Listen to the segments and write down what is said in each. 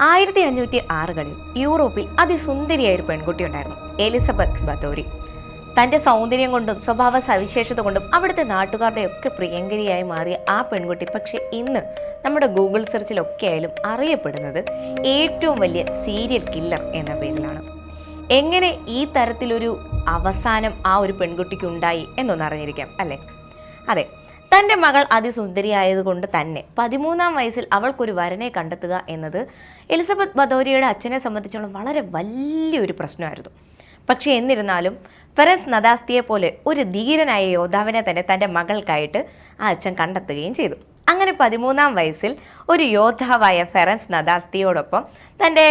ആയിരത്തി അഞ്ഞൂറ്റി ആറുകളിൽ യൂറോപ്പിൽ അതിസുന്ദരിയായ ഒരു പെൺകുട്ടി ഉണ്ടായിരുന്നു എലിസബത്ത് ബത്തോരി തന്റെ സൗന്ദര്യം കൊണ്ടും സ്വഭാവ സവിശേഷത കൊണ്ടും അവിടുത്തെ നാട്ടുകാരുടെ ഒക്കെ പ്രിയങ്കരിയായി മാറിയ ആ പെൺകുട്ടി പക്ഷേ ഇന്ന് നമ്മുടെ ഗൂഗിൾ സെർച്ചിലൊക്കെ ആയാലും അറിയപ്പെടുന്നത് ഏറ്റവും വലിയ സീരിയൽ കില്ലർ എന്ന പേരിലാണ്. എങ്ങനെ ഈ തരത്തിലൊരു അവസാനം ആ ഒരു പെൺകുട്ടിക്ക് ഉണ്ടായി എന്നൊന്ന് അറിഞ്ഞിരിക്കാം അല്ലേ? അതെ തന്റെ മകൾ അതിസുന്ദരിയായതുകൊണ്ട് തന്നെ പതിമൂന്നാം വയസ്സിൽ അവൾക്കൊരു വരനെ കണ്ടെത്തുക എന്നത് എലിസബത്ത് ബദോരിയുടെ അച്ഛനെ സംബന്ധിച്ചോളം വളരെ വലിയൊരു പ്രശ്നമായിരുന്നു. പക്ഷേ എന്നിരുന്നാലും ഫെറൻസ് നദാസ്തിയെ പോലെ ഒരു ധീരനായ യോദ്ധാവിനെ തന്നെ തന്റെ മകൾക്കായിട്ട് ആ അച്ഛൻ കണ്ടെത്തുകയും ചെയ്തു. അങ്ങനെ പതിമൂന്നാം വയസ്സിൽ ഒരു യോദ്ധാവായ ഫെറൻസ് നദാസ്തിയോടൊപ്പം തന്റെ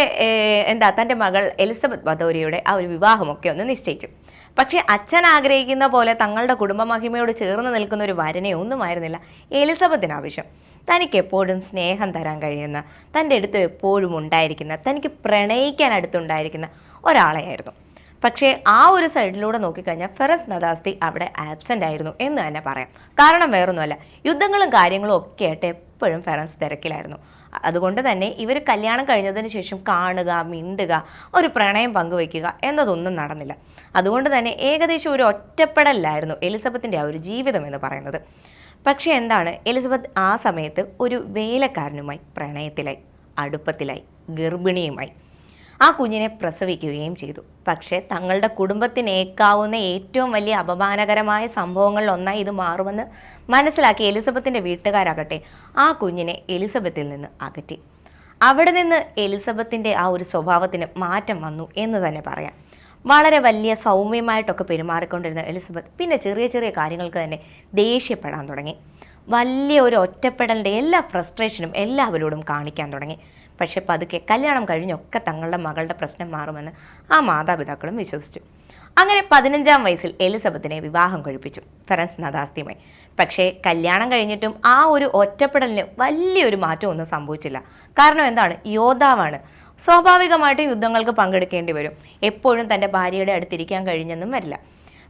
എന്താ തന്റെ മകൾ എലിസബത്ത് ബദോരിയുടെ ആ ഒരു വിവാഹമൊക്കെ ഒന്ന് നിശ്ചയിച്ചു. പക്ഷേ അച്ഛൻ ആഗ്രഹിക്കുന്ന പോലെ തങ്ങളുടെ കുടുംബമഹിമയോട് ചേർന്ന് നിൽക്കുന്ന ഒരു വരനെ ഒന്നുമായിരുന്നില്ല എലിസബത്തിന് ആവശ്യം. തനിക്ക് എപ്പോഴും സ്നേഹം തരാൻ കഴിയുന്ന തന്റെ അടുത്ത് എപ്പോഴും ഉണ്ടായിരിക്കുന്ന തനിക്ക് പ്രണയിക്കാൻ അടുത്തുണ്ടായിരിക്കുന്ന ഒരാളെയായിരുന്നു. പക്ഷേ ആ ഒരു സൈഡിലൂടെ നോക്കിക്കഴിഞ്ഞാൽ ഫെറസ് നദാസ്തി അവിടെ ആബ്സെന്റ് ആയിരുന്നു എന്ന് തന്നെ പറയാം. കാരണം വേറൊന്നുമല്ല. യുദ്ധങ്ങളും കാര്യങ്ങളും ഒക്കെ ആയിട്ട് എപ്പോഴും ഫെറൻസ് തിരക്കിലായിരുന്നു. അതുകൊണ്ട് തന്നെ ഇവർ കല്യാണം കഴിഞ്ഞതിന് ശേഷം കാണുക മിണ്ടുക ഒരു പ്രണയം പങ്കുവയ്ക്കുക എന്നതൊന്നും നടന്നില്ല. അതുകൊണ്ട് തന്നെ ഏകദേശം ഒരു ഒറ്റപ്പെടലിലായിരുന്നു എലിസബത്തിന്റെ ആ ഒരു ജീവിതം എന്ന് പറയുന്നത്. പക്ഷേ എന്താണ് എലിസബത്ത് ആ സമയത്ത് ഒരു വേലക്കാരനുമായി പ്രണയത്തിലായി അടുപ്പത്തിലായി ഗർഭിണിയുമായി. ആ കുഞ്ഞിനെ പ്രസവിക്കുകയും ചെയ്തു. പക്ഷേ തങ്ങളുടെ കുടുംബത്തിനേക്കാവുന്ന ഏറ്റവും വലിയ അപമാനകരമായ സംഭവങ്ങളിൽ ഒന്നായി ഇത് മാറുമെന്ന് മനസ്സിലാക്കി എലിസബത്തിന്റെ വീട്ടുകാരാകട്ടെ ആ കുഞ്ഞിനെ എലിസബത്തിൽ നിന്ന് അകറ്റി. അവിടെ നിന്ന് എലിസബത്തിന്റെ ആ ഒരു സ്വഭാവത്തിന് മാറ്റം വന്നു എന്ന് തന്നെ പറയാം. വളരെ വലിയ സൗമ്യമായിട്ടൊക്കെ പെരുമാറിക്കൊണ്ടിരുന്ന എലിസബത്ത് പിന്നെ ചെറിയ ചെറിയ കാര്യങ്ങൾക്ക് തന്നെ ദേഷ്യപ്പെടാൻ തുടങ്ങി. വലിയ ഒരു ഒറ്റപ്പെടലിന്റെ എല്ലാ ഫ്രസ്ട്രേഷനും എല്ലാവരോടും കാണിക്കാൻ തുടങ്ങി. പക്ഷേ പതുക്കെ കല്യാണം കഴിഞ്ഞൊക്കെ തങ്ങളുടെ മകളുടെ പ്രശ്നം മാറുമെന്ന് ആ മാതാപിതാക്കളും വിശ്വസിച്ചു. അങ്ങനെ പതിനഞ്ചാം വയസ്സിൽ എലിസബത്തിനെ വിവാഹം കഴിപ്പിച്ചു. ഫെറൻസ് നദാസ്തിയുമായി പക്ഷേ കല്യാണം കഴിഞ്ഞിട്ടും ആ ഒരു ഒറ്റപ്പെടലിന് വലിയൊരു മാറ്റമൊന്നും സംഭവിച്ചില്ല. കാരണം എന്താണ്? യോദ്ധാവാണ്. സ്വാഭാവികമായിട്ടും യുദ്ധങ്ങൾക്ക് പങ്കെടുക്കേണ്ടി വരും. എപ്പോഴും തന്റെ ഭാര്യയുടെ അടുത്തിരിക്കാൻ കഴിഞ്ഞെന്നും വരില്ല.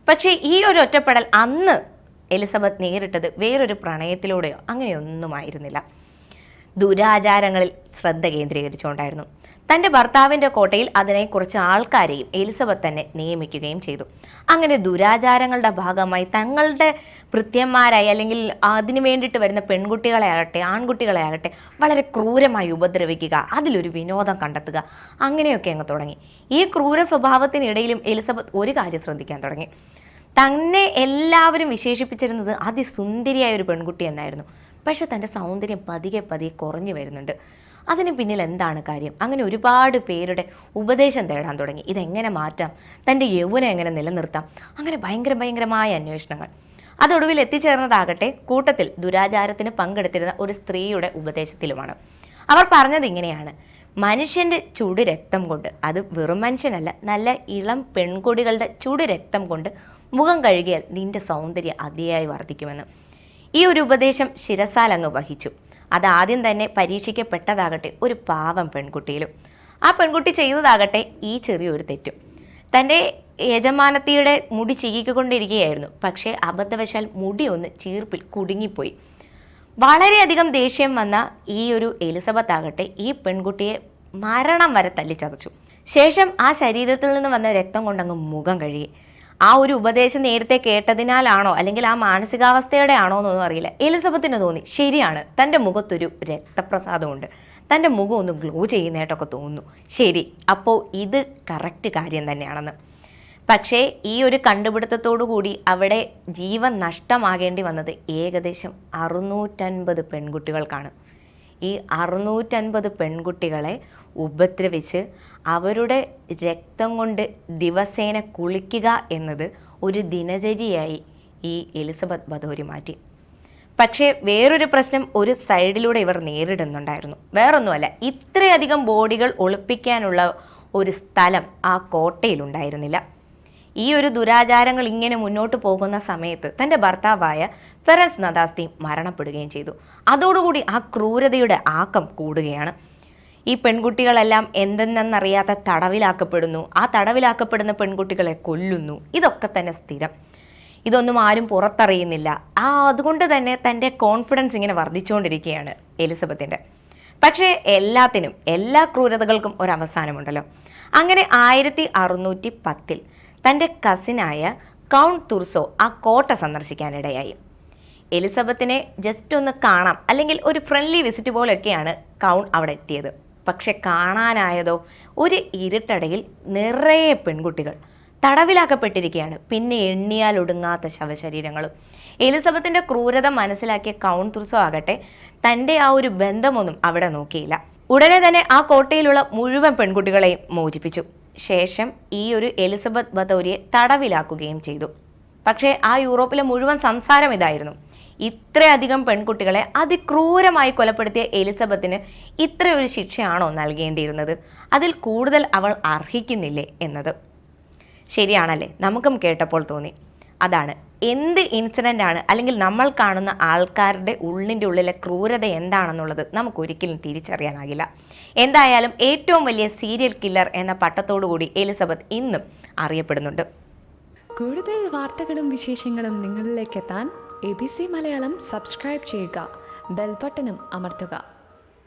പക്ഷേ ഈ ഒരു ഒറ്റപ്പെടൽ അന്ന് എലിസബത്ത് നേരിട്ടത് വേറൊരു പ്രണയത്തിലൂടെയോ അങ്ങനെയൊന്നുമായിരുന്നില്ല. ദുരാചാരങ്ങളിൽ ശ്രദ്ധ കേന്ദ്രീകരിച്ചുകൊണ്ടായിരുന്നു. തന്റെ ഭർത്താവിന്റെ കോട്ടയിൽ അതിനെ കുറച്ച് ആൾക്കാരെയും എലിസബത്ത് തന്നെ നിയമിക്കുകയും ചെയ്തു. അങ്ങനെ ദുരാചാരങ്ങളുടെ ഭാഗമായി തങ്ങളുടെ ഭൃത്യന്മാരായി അല്ലെങ്കിൽ അതിനു വേണ്ടിയിട്ട് വരുന്ന പെൺകുട്ടികളെ ആകട്ടെ ആൺകുട്ടികളെ ആകട്ടെ വളരെ ക്രൂരമായി ഉപദ്രവിക്കുക അതിലൊരു വിനോദം കണ്ടെത്തുക അങ്ങനെയൊക്കെ അങ്ങ് തുടങ്ങി. ഈ ക്രൂര സ്വഭാവത്തിനിടയിലും എലിസബത്ത് ഒരു കാര്യം ശ്രദ്ധിക്കാൻ തുടങ്ങി. തന്നെ എല്ലാവരും വിശേഷിപ്പിച്ചിരുന്നത് അതിസുന്ദരിയായ ഒരു പെൺകുട്ടി എന്നായിരുന്നു. പക്ഷെ തന്റെ സൗന്ദര്യം പതിയെ പതിയെ കുറഞ്ഞു വരുന്നുണ്ട്. അതിന് പിന്നിൽ എന്താണ് കാര്യം? അങ്ങനെ ഒരുപാട് പേരുടെ ഉപദേശം തേടാൻ തുടങ്ങി. ഇതെങ്ങനെ മാറ്റാം? തന്റെ യൗവനം എങ്ങനെ നിലനിർത്താം? അങ്ങനെ ഭയങ്കര ഭയങ്കരമായ അന്വേഷണങ്ങൾ. അതൊടുവിൽ എത്തിച്ചേർന്നതാകട്ടെ കൂട്ടത്തിൽ ദുരാചാരത്തിന് പങ്കെടുത്തിരുന്ന ഒരു സ്ത്രീയുടെ ഉപദേശത്തിലുമാണ്. അവർ പറഞ്ഞത് ഇങ്ങനെയാണ്. മനുഷ്യന്റെ ചുടു രക്തം കൊണ്ട് അത് വെറും മനുഷ്യനല്ല നല്ല ഇളം പെൺകൊടികളുടെ ചുടു രക്തം കൊണ്ട് മുഖം കഴുകിയാൽ നിന്റെ സൗന്ദര്യം അതിയായി വർദ്ധിക്കുമെന്ന്. ഈ ഒരു ഉപദേശം ശിരസാൽ അങ്ങ് വഹിച്ചു. അത് ആദ്യം തന്നെ പരീക്ഷിക്കപ്പെട്ടതാകട്ടെ ഒരു പാവം പെൺകുട്ടിയിലും. ആ പെൺകുട്ടി ചെയ്തതാകട്ടെ ഈ ചെറിയൊരു തെറ്റും. തന്റെ യജമാനത്തിയുടെ മുടി ചീകിക്കൊണ്ടിരിക്കുകയായിരുന്നു. പക്ഷേ അബദ്ധവശാൽ മുടി ഒന്ന് ചീർപ്പിൽ കുടുങ്ങിപ്പോയി. വളരെയധികം ദേഷ്യം വന്ന ഈ ഒരു എലിസബത്ത് ആകട്ടെ ഈ പെൺകുട്ടിയെ മരണം വരെ തല്ലിച്ചതച്ചു. ശേഷം ആ ശരീരത്തിൽ നിന്ന് വന്ന രക്തം കൊണ്ടങ്ങ് മുഖം കഴുകി. ആ ഒരു ഉപദേശം നേരത്തെ കേട്ടതിനാലാണോ അല്ലെങ്കിൽ ആ മാനസികാവസ്ഥയുടെ ആണോ എന്നൊന്നും അറിയില്ല. എലിസബത്തിന് തോന്നി ശരിയാണ് തന്റെ മുഖത്തൊരു രക്തപ്രസാദമുണ്ട്. തന്റെ മുഖം ഒന്ന് ഗ്ലോ ചെയ്യുന്നതായിട്ടൊക്കെ തോന്നുന്നു. ശരി അപ്പോൾ ഇത് കറക്റ്റ് കാര്യം തന്നെയാണെന്ന്. പക്ഷേ ഈ ഒരു കൂടി അവിടെ ജീവൻ നഷ്ടമാകേണ്ടി വന്നത് ഏകദേശം അറുന്നൂറ്റൻപത് പെൺകുട്ടികൾക്കാണ്. ഈ അറുന്നൂറ്റൻപത് പെൺകുട്ടികളെ ഉപദ്രവിച്ച് അവരുടെ രക്തം കൊണ്ട് ദിവസേന കുളിക്കുക എന്നത് ഒരു ദിനചര്യയായി ഈ എലിസബത്ത് ബദോരി മാറ്റി. പക്ഷേ വേറൊരു പ്രശ്നം ഒരു സൈഡിലൂടെ ഇവർ നേരിടുന്നുണ്ടായിരുന്നു. വേറൊന്നുമല്ല ഇത്രയധികം ബോഡികൾ ഒളിപ്പിക്കാനുള്ള ഒരു സ്ഥലം ആ കോട്ടയിലുണ്ടായിരുന്നില്ല. ഈ ഒരു ദുരാചാരങ്ങൾ ഇങ്ങനെ മുന്നോട്ട് പോകുന്ന സമയത്ത് തന്റെ ഭർത്താവായ ഫെറസ് നദാസ്തി മരണപ്പെടുകയും ചെയ്തു. അതോടുകൂടി ആ ക്രൂരതയുടെ ആക്കം കൂടുകയാണ്. ഈ പെൺകുട്ടികളെല്ലാം എന്തെന്നറിയാത്ത തടവിലാക്കപ്പെടുന്നു. ആ തടവിലാക്കപ്പെടുന്ന പെൺകുട്ടികളെ കൊല്ലുന്നു. ഇതൊക്കെ തന്നെ സ്ഥിരം. ഇതൊന്നും ആരും പുറത്തറിയുന്നില്ല. ആ അതുകൊണ്ട് തന്നെ തന്റെ കോൺഫിഡൻസ് ഇങ്ങനെ വർദ്ധിച്ചുകൊണ്ടിരിക്കുകയാണ് എലിസബത്തിന്റെ. പക്ഷേ എല്ലാത്തിനും എല്ലാ ക്രൂരതകൾക്കും ഒരവസാനമുണ്ടല്ലോ അങ്ങനെ ആയിരത്തി അറുന്നൂറ്റി പത്തിൽ തന്റെ കസിനായ കൗണ്ട് തുർസോ ആ കോട്ട സന്ദർശിക്കാനിടയായി. എലിസബത്തിനെ ജസ്റ്റ് ഒന്ന് കാണാം അല്ലെങ്കിൽ ഒരു ഫ്രണ്ട്ലി വിസിറ്റ് പോലെയൊക്കെയാണ് കൗൺ അവിടെ എത്തിയത്. പക്ഷെ കാണാനായതോ ഒരു ഇരുട്ടടയിൽ നിറയെ പെൺകുട്ടികൾ തടവിലാക്കപ്പെട്ടിരിക്കുകയാണ്. പിന്നെ എണ്ണിയാൽ ഒടുങ്ങാത്ത ശവശരീരങ്ങളും. എലിസബത്തിന്റെ ക്രൂരത മനസ്സിലാക്കിയ കൗൺ തുർസോ ആകട്ടെ തന്റെ ആ ഒരു ബന്ധമൊന്നും അവിടെ നോക്കിയില്ല. ഉടനെ തന്നെ ആ കോട്ടയിലുള്ള മുഴുവൻ പെൺകുട്ടികളെയും മോചിപ്പിച്ചു. ശേഷം ഈ ഒരു എലിസബത്ത് ബതൗരിയെ തടവിലാക്കുകയും ചെയ്തു. പക്ഷേ ആ യൂറോപ്പിലെ മുഴുവൻ സംസാരം ഇതായിരുന്നു. ഇത്രയധികം പെൺകുട്ടികളെ അതിക്രൂരമായി കൊലപ്പെടുത്തിയ എലിസബത്തിന് ഇത്രയൊരു ശിക്ഷയാണോ നൽകേണ്ടിയിരുന്നത്? അതിൽ കൂടുതൽ അവൾ അർഹിക്കുന്നില്ലേ എന്നത്? ശരിയാണല്ലേ? നമുക്കും കേട്ടപ്പോൾ തോന്നി. അതാണ്. എന്ത് ഇൻസിഡന്റ് ആണ് അല്ലെങ്കിൽ നമ്മൾ കാണുന്ന ആൾക്കാരുടെ ഉള്ളിന്റെ ഉള്ളിലെ ക്രൂരത എന്താണെന്നുള്ളത് നമുക്ക് നമുക്കൊരിക്കലും തിരിച്ചറിയാനാകില്ല. എന്തായാലും ഏറ്റവും വലിയ സീരിയൽ കില്ലർ എന്ന പട്ടത്തോടു കൂടി എലിസബത്ത് ഇന്നും അറിയപ്പെടുന്നുണ്ട്. കൂടുതൽ വാർത്തകളും വിശേഷങ്ങളും നിങ്ങളിലേക്ക് എത്താൻ A B C Malayalam subscribe ചെയ്യുക. ബെൽബട്ടനും അമർത്തുക.